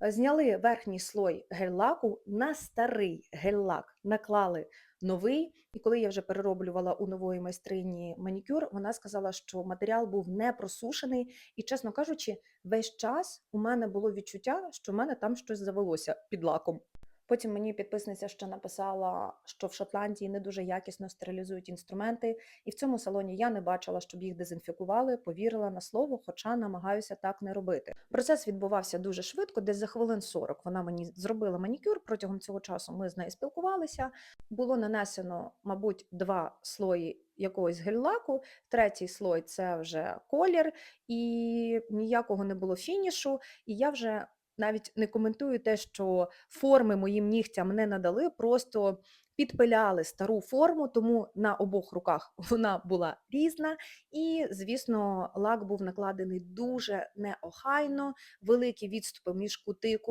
Зняли верхній слой гель-лаку на старий гель-лак, наклали новий. І коли я вже перероблювала у нової майстрині манікюр, вона сказала, що матеріал був не просушений. І, чесно кажучи, весь час у мене було відчуття, що в мене там щось завелося під лаком. Потім мені підписниця ще написала, що в Шотландії не дуже якісно стерилізують інструменти, і в цьому салоні я не бачила, щоб їх дезінфікували, повірила на слово, хоча намагаюся так не робити. Процес відбувався дуже швидко, десь за хвилин 40 вона мені зробила манікюр. Протягом цього часу ми з нею спілкувалися. Було нанесено, мабуть, два слої якогось гель-лаку, третій слой це вже колір, і ніякого не було фінішу. І я вже навіть не коментую те, що форми моїм нігтям не надали, просто підпиляли стару форму, тому на обох руках вона була різна. І, звісно, лак був накладений дуже неохайно, великі відступи між кутику.